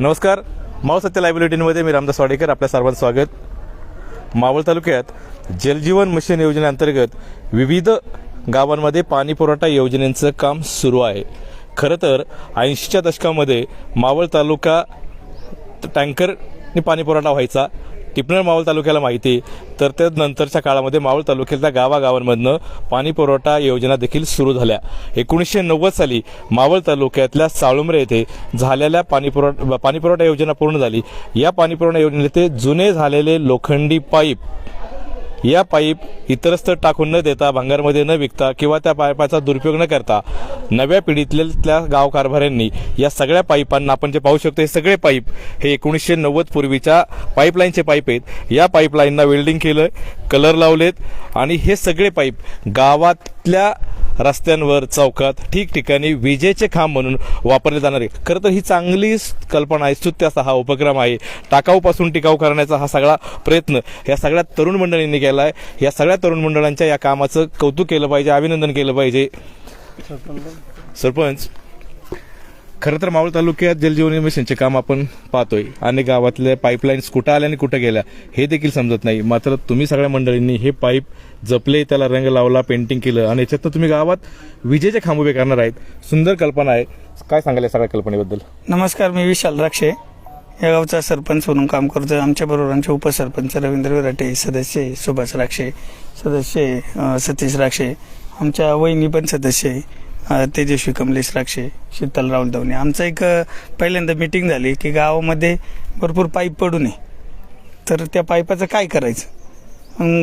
नमस्कार. मावळ सत्य लाईव्ह बुलेटिनमध्ये मी रामदास वाडेकर आपल्या सर्वांचं स्वागत. मावळ तालुक्यात जलजीवन मिशन योजनेअंतर्गत विविध गावांमध्ये पाणी पुरवठा योजनेचं काम सुरू आहे. खरं तर ऐंशीच्या दशकामध्ये मावळ तालुका टँकरने पाणीपुरवठा व्हायचा. टिपणर मावळ तालुक्याला माहिती तर त्यानंतरच्या काळामध्ये मावळ तालुक्यातल्या गावागावांमधनं पाणी पुरवठा योजना देखील सुरू झाल्या. एकोणीसशे नव्वद साली मावळ तालुक्यातल्या साळुंबरे येथे झालेल्या पाणीपुरवठा पाणीपुरवठा योजना पूर्ण झाली. या पाणीपुरवठा योजनेत ते जुने झालेले लोखंडी पाईप या पाईप इतरस्थ टाकून न देता भांगारमध्ये न विकता किंवा त्या पाईपाचा दुरुपयोग न करता नव्या पिढीतल्या गाव कारभाऱ्यांनी या सगळ्या पाईपांना आपण जे पाहू शकतो हे सगळे पाईप हे एकोणीसशे नव्वद पूर्वीच्या पाईपलाईनचे पाईप आहेत. या पाईपलाईनना वेल्डिंग केलं कलर लावलेत आणि हे सगळे पाईप गावातल्या रस्त्यांवर चौकात ठिकठिकाणी विजेचे खांब म्हणून वापरले जाणारे. खरं तर ही चांगली कल्पना आहे स्तुत्य असा हा उपक्रम आहे. टाकाऊपासून टिकाऊ करण्याचा हा सगळा प्रयत्न या सगळ्या तरुण मंडळींनी केला आहे या सगळ्या तरुण मंडळांच्या या कामाचं कौतुक केलं पाहिजे अभिनंदन केलं पाहिजे. सरपंच खरं तर मावळ तालुक्यात जलजीवन मिशनचे काम आपण पाहतोय. अनेक गावातले पाईपलाईन्स कुठं आल्या आणि कुठं गेल्या हे देखील समजत नाही. मात्र तुम्ही सगळ्या मंडळींनी हे पाईप जपले त्याला रंग लावला पेंटिंग केलं आणि याच्यात तुम्ही गावात विजेचे खांब उभे करणार आहेत. सुंदर कल्पना आहे. काय सांगाल या सगळ्या कल्पनेबद्दल? नमस्कार मी विशाल राक्षे या गावचा सरपंच म्हणून काम करतो आमच्याबरोबर आमचे उपसरपंच रवींद्र विराटे सदस्य सुभाष राक्षे सदस्य सतीश राक्षे आमच्या वहिनी पण सदस्य आहे, तेजस्वी कमलेश राक्षे शीतल राहुल दवणे. आमचं एक पहिल्यांदा मिटिंग झाली की गावामध्ये भरपूर पाईप पडू नये तर त्या पाईपाचं काय करायचं?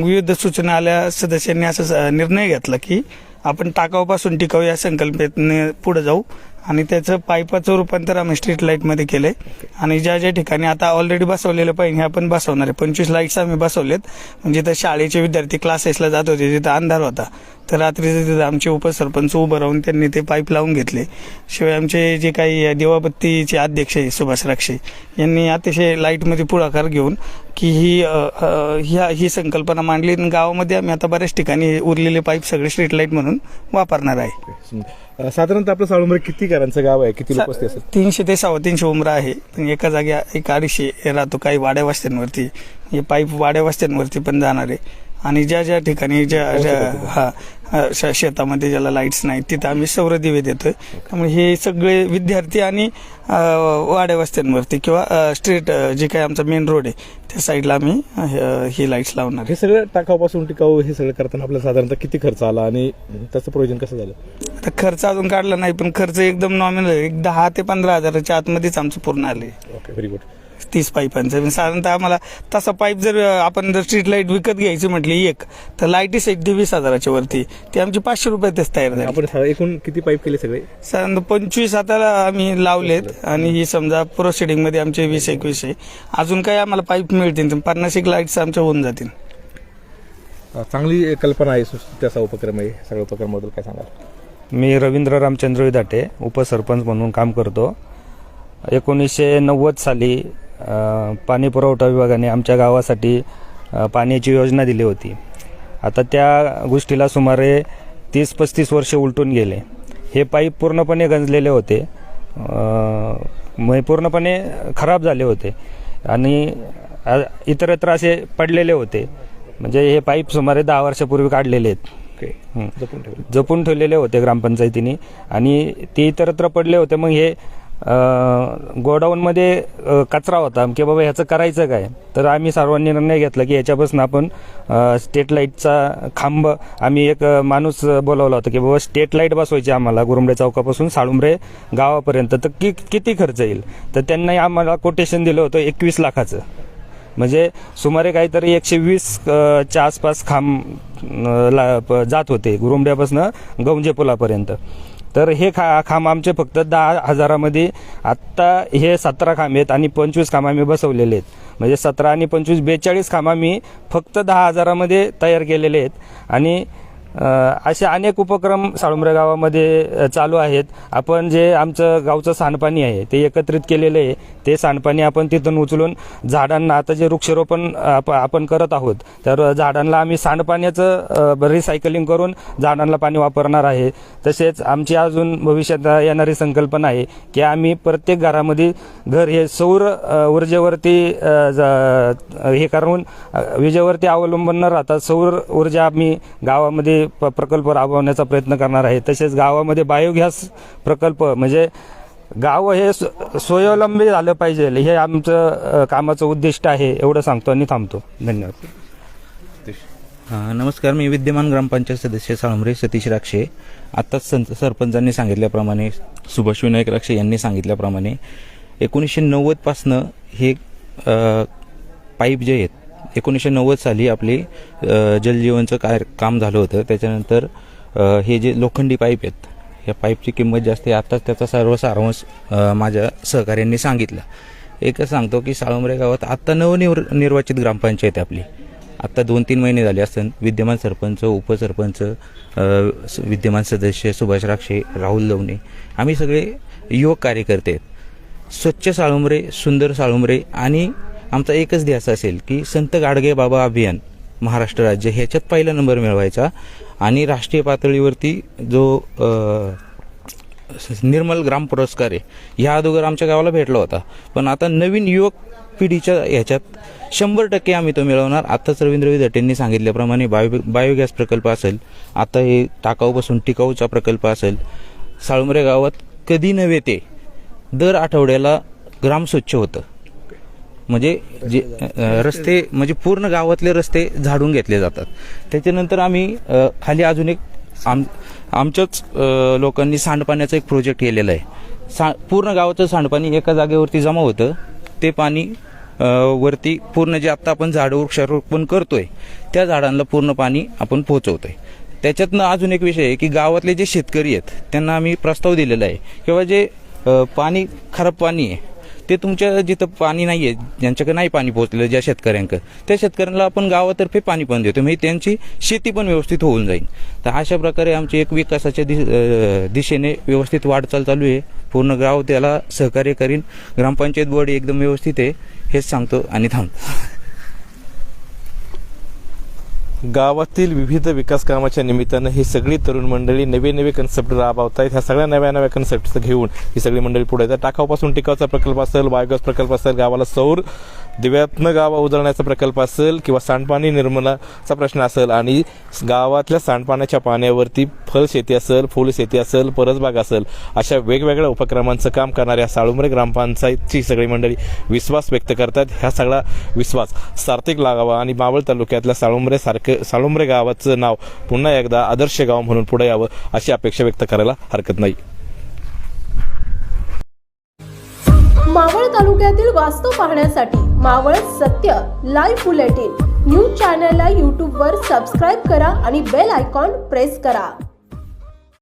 विविध सूचना आल्या सदस्यांनी असा निर्णय घेतला की आपण टाकाऊपासून टिकाऊ या संकल्पनेने पुढे जाऊ. आणि त्याचं पाईपाचं रूपांतर आम्ही स्ट्रीट लाईटमध्ये केलं आहे आणि ज्या ज्या ठिकाणी आता ऑलरेडी बसवलेलं पाहिजे हे आपण बसवणार आहे. पंचवीस लाईट्स आम्ही बसवलेत. म्हणजे तर शाळेचे विद्यार्थी क्लासेसला जात होते तिथं अंधार होता. तर रात्री तिथं आमचे उपसरपंच उभं राहून त्यांनी ते पाईप लावून घेतले. शिवाय आमचे जे काही दिवाबत्तीचे अध्यक्ष आहे सुभाष राक्षे यांनी अतिशय लाईटमध्ये पुढाकार घेऊन की ही ह्या ही संकल्पना मांडली आणि गावामध्ये आम्ही आता बऱ्याच ठिकाणी उरलेले पाईप सगळे स्ट्रीट लाइट म्हणून वापरणार आहे. साधारणतः आपलं साळुंबरे किती घरांचं गाव आहे? किती लोक असते असं तीनशे ते सव्वा तीनशे उमरा आहे. पण एका जागी एक अडीचशे राहतो काही वाड्या वस्त्यांवरती. हे पाईप वाड्या वस्त्यांवरती पण जाणार आहे. आणि ज्या ज्या ठिकाणी ज्या ज्या हा हा, श- शेतामध्ये ज्याला लाईट्स नाही तिथं आम्ही सौर दिवे देतोय. त्यामुळे हे सगळे विद्यार्थी आणि अ, वाड्या वस्त्यांवरती किंवा स्ट्रीट जे काही आमचा मेन रोड आहे त्या साईडला आम्ही अ, हे- ही लाईट्स लावणार आहे. हे सगळं टाकाऊपासून टिकाऊ हे सगळं करताना आपल्याला साधारणतः किती खर्च आला आणि त्याचं प्रयोजन कसं झालं? आता खर्च अजून काढला नाही पण खर्च एकदम नॉमिनल आहे. एक दहा ते पंधरा हजाराच्या आतमध्येच आमचं पूर्ण आले ओके व्हेरी गुड तीस पाईपांचं. पण साधारणतः आम्हाला तसा पाईप जर आपण जर स्ट्रीट लाइट विकत घ्यायची म्हटली एक तर लाईटीच एक ते वीस हजाराच्या वरती. ती आमची पाचशे रुपयातच तयार झाली. आपण एकूण किती पाईप केले सगळे? साधारण पंचवीस आता आम्ही लावलेत आणि ही समजा प्रोसिडिंगमध्ये आमचे वीस एकवीस आहे. अजून काही आम्हाला पाईप मिळतील तर पन्नास एक लाईट्स आमच्या होऊन जातील. चांगली कल्पना आहे असा उपक्रम आहे. सगळ्या उपक्रमाबद्दल काय सांगाल? मी रवींद्र रामचंद्र विधाटे उपसरपंच म्हणून काम करतो. एकोणीसशे नव्वद साली पाणी पुरवठा विभागाने आमच्या गावासाठी पाण्याची योजना दिली होती. आता त्या गोष्टीला सुमारे तीस पस्तीस वर्ष उलटून गेले. हे पाईप पूर्णपणे गंजलेले होते. पूर्णपणे खराब झाले होते. आणि इतरत्र असे पडलेले होते. म्हणजे हे पाईप सुमारे दहा वर्षापूर्वी काढलेले आहेत. जपून ठेवलं. जपून ठेवलेले होते ग्रामपंचायतीने. आणि ते इतरत्र पडले होते. मग हे गोडाऊनमध्ये कचरा होता. की बाबा ह्याचं करायचं काय? तर आम्ही सर्वांनी निर्णय घेतला की याच्यापासून आपण स्टेट लाईटचा खांब आम्ही एक माणूस बोलावला होता की बाबा स्टेट लाइट बसवायची आम्हाला गुरुंबडे चौकापासून साळुंबरे गावापर्यंत. तर कि किती खर्च येईल? तर त्यांनी आम्हाला कोटेशन दिलं होतं एकवीस लाखाचं. म्हणजे सुमारे काहीतरी एकशे वीसच्या आसपास खांब ला- प- जात होते गुरुंबड्यापासून गौंजे पुलापर्यंत. तर हे खा खांब आमचे फक्त दहा हजारामध्ये आत्ता हे सतरा खांब आहेत आणि पंचवीस खांब आम्ही बसवलेले आहेत. म्हणजे सतरा आणि पंचवीस बेचाळीस खांब आम्ही फक्त दहा हजारामध्ये तयार केलेले आहेत. आणि असे अनेक उपक्रम साळुंबरे गावामध्ये चालू आहेत. आपण जे आमचं गावचं सांडपाणी आहे ते एकत्रित केलेलं आहे. ते सांडपाणी आपण तिथून उचलून झाडांना आता जे वृक्षारोपण आप- आपण करत आहोत तर झाडांना आम्ही सांडपाण्याचं रिसायकलिंग करून झाडांना पाणी वापरणार आहे. तसेच आमची अजून भविष्यात येणारी संकल्पना आहे की आम्ही प्रत्येक घरामध्ये घर हे सौर ऊर्जेवरती हे करून विजेवरती अवलंबून न राहता सौर ऊर्जा आम्ही गावामध्ये प- प्रकल्प राबवण्याचा प्रयत्न करणार आहे. तसेच गावामध्ये बायोगॅस प्रकल्प म्हणजे गाव हे स्वयंलंबी झालं पाहिजे. हे आमचं कामाचं उद्दिष्ट आहे एवढं सांगतो आणि थांबतो. धन्यवाद. नमस्कार. मी विद्यमान ग्रामपंचायत सदस्य साळुंबरे सतीश राक्षे. आत्ताच सं सरपंचांनी सांगितल्याप्रमाणे सुभाष विनायक राक्षे यांनी सांगितल्याप्रमाणे एकोणीसशे नव्वदपासनं हे पाईप जे आहेत एकोणीसशे नव्वद साली आपली जलजीवनचं काय काम झालं होतं त्याच्यानंतर हे जे लोखंडी पाईप आहेत या पाईपची किंमत जास्त आहे. आत्ताच त्याचा सर्व सारांश माझ्या सहकाऱ्यांनी सांगितलं. एकच सांगतो की साळुंबरे गावात आत्ता नवनिर् निर्वाचित ग्रामपंचायत आपली. आत्ता दोन तीन महिने झाले असतात विद्यमान सरपंच उपसरपंच स- विद्यमान सदस्य सुभाष राक्षे राहुल लवणे आम्ही सगळे युवक कार्यकर्ते आहेत. स्वच्छ साळुंबरे सुंदर साळुंबरे आणि आमचा एकच ध्यास असेल की संत गाडगे बाबा अभियान महाराष्ट्र राज्य ह्याच्यात पहिला नंबर मिळवायचा आणि राष्ट्रीय पातळीवरती जो निर्मल ग्राम पुरस्कार आहे ह्या अगोदर आमच्या गावाला भेटला होता. पण आता नवीन युवक पिढीच्या ह्याच्यात शंभर टक्के आम्ही तो मिळवणार. आत्ताच रवींद्र विदटेंनी सांगितल्याप्रमाणे बायो बायोगॅस प्रकल्प असेल आता हे टाकाऊपासून टिकाऊचा प्रकल्प असेल साळुंबरे गावात कधी नव्हे ते दर आठवड्याला ग्राम स्वच्छ होतं. म्हणजे जे रस्ते म्हणजे पूर्ण गावातले रस्ते झाडून घेतले जातात. त्याच्यानंतर आम्ही खाली अजून एक आम आमच्याच लोकांनी सांडपाण्याचा एक प्रोजेक्ट केलेला आहे. सा पूर्ण गावाचं सांडपाणी एका जागेवरती जमा होतं. ते पाणी वरती पूर्ण जे आत्ता आपण झाडं वृक्षारोपण करतोय त्या झाडांना पूर्ण पाणी आपण पोहोचवतोय. त्याच्यातनं अजून एक विषय आहे की गावातले जे शेतकरी आहेत त्यांना आम्ही प्रस्ताव दिलेला आहे. किंवा जे पाणी खराब पाणी आहे ते तुमच्या जिथं पाणी नाही आहे ज्यांच्याकडे नाही पाणी पोहोचलेलं ज्या शेतकऱ्यांकडे त्या शेतकऱ्यांना आपण गावातर्फे पाणी पण देतो. म्हणजे त्यांची शेती पण व्यवस्थित होऊन जाईल. तर अशा प्रकारे आमची एक विकासाच्या दि दिशेने व्यवस्थित वाटचाल चालू आहे. पूर्ण गाव त्याला सहकार्य करीन. ग्रामपंचायत बोर्ड एकदम व्यवस्थित आहे. हेच सांगतो आणि थांबतो. गावातील विविध विकास कामाच्या निमित्तानं ही सगळी तरुण मंडळी नवे नवे कन्सेप्ट राबवत आहेत ह्या सगळ्या नव्या नव्या कन्सेप्ट घेऊन ही सगळी मंडळी पुढे येतात. टाकावपासून टिकावचा प्रकल्प असेल बायोगॅस प्रकल्प असेल गावाला सौर दिव्यातनं गावा उजळण्याचा प्रकल्प असेल किंवा सांडपाणी निर्मूलनाचा प्रश्न असेल आणि गावातल्या सांडपाण्याच्या पाण्यावरती फळ शेती असेल फुल शेती असेल परसबाग असेल अशा वेगवेगळ्या उपक्रमांचं काम करणाऱ्या साळुंबरे ग्रामपंचायतची सगळी मंडळी विश्वास व्यक्त करतात. ह्या सगळा विश्वास सार्थिक लागावा आणि मावळ तालुक्यातल्या साळुंबरे सारखं साळुंबरे गावाचं नाव पुन्हा एकदा आदर्श गाव म्हणून पुढे यावं अशी अपेक्षा व्यक्त करायला हरकत नाही. मावळ तालुक्यातील वास्तव पाहण्यासाठी Maval Satya live bulletin news चॅनलला यूट्यूबवर सबस्क्राईब करा आणि बेल आयकॉन प्रेस करा.